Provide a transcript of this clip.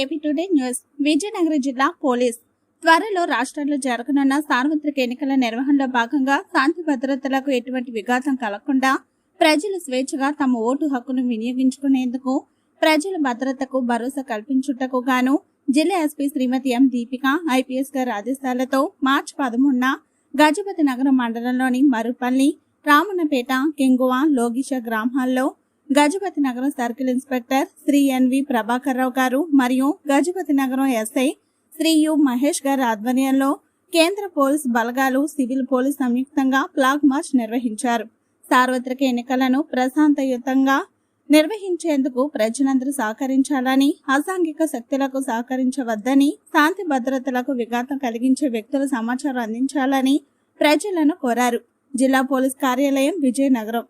AP today news. Vizianagaram జిల్లా police. త్వరలో రాష్ట్రంలో జరగనున్న సార్వత్రిక ఎన్నికల నిర్వహణలో భాగంగా శాంతి భద్రతలకు ఎటువంటి విఘాతం కలగకుండా ప్రజలు స్వేచ్ఛగా తమ ఓటు హక్కును వినియోగించుకునేందుకు ప్రజల భద్రతకు భరోసా కల్పించుటకు గాను జిల్లా SP Shrimati M Deepika IPS గారి ఆదేశాలతో మార్చి పదమూడున గజపతి నగరం మండలంలోని మరుపల్లి రామన్నపేట కెంగువ లోగిష గ్రామాల్లో Gajapati Nagaram circle inspector Shri NV Prabhakar Rao గారు మరియు గజపతి నగరం ఎస్ఐ శ్రీ యు మహేష్ గారి ఆధ్వర్యంలో కేంద్ర పోలీస్ బలగాలు సివిల్ పోలీస్ సంయుక్తంగా ఫ్లాగ్ మార్చ్ నిర్వహించారు. సార్వత్రిక ఎన్నికలను ప్రశాంతయుతంగా నిర్వహించేందుకు ప్రజలందరూ సహకరించాలని అసాంఘిక శక్తులకు సహకరించవద్దని శాంతి భద్రతలకు విఘాతం కలిగించే వ్యక్తుల సమాచారం అందించాలని ప్రజలను కోరారు. జిల్లా పోలీస్ కార్యాలయం విజయనగరం.